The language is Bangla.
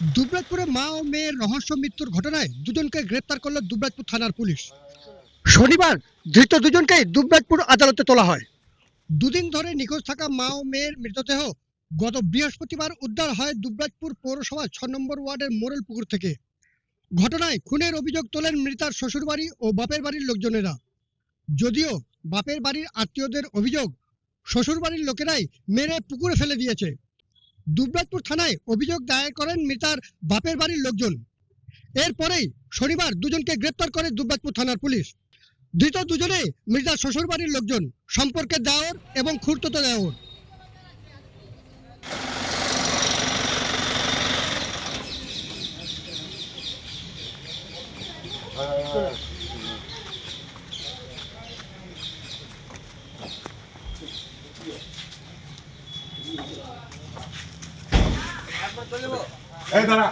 দুবরাজপুরে মা ও মেয়ের রহস্য মৃত্যুর ঘটনায় দুজনকে গ্রেপ্তার করল দুবরাজপুর থানার পুলিশ। শনিবার ধৃত দুজনকেই দুবরাজপুর আদালতে তোলা হয়। দুদিন ধরে নিখোঁজ থাকা মা ও মেয়ের মৃতদেহ গত বৃহস্পতিবার উদ্ধার হয় দুবরাজপুর পৌরসভা ছ নম্বর ওয়ার্ডের মোরেল পুকুর থেকে। ঘটনায় খুনের অভিযোগ তোলেন মৃতার শ্বশুরবাড়ি ও বাপের বাড়ির লোকজনেরা। যদিও বাপের বাড়ির আত্মীয়দের অভিযোগ, শ্বশুরবাড়ির লোকেরাই মেরে পুকুরে ফেলে দিয়েছে। দুবরাজপুর থানায় অভিযোগ দায়ের করেন মৃতার বাপের বাড়ির লোকজন। এরপরেই শনিবার দুজনকে গ্রেপ্তার করে দুবরাজপুর থানার পুলিশ। ধৃত দুজনে মৃতার শ্বশুর বাড়ির লোকজন সম্পর্কে দাওর এবং খুঁড়তো দাওর। এই দাঁড়া।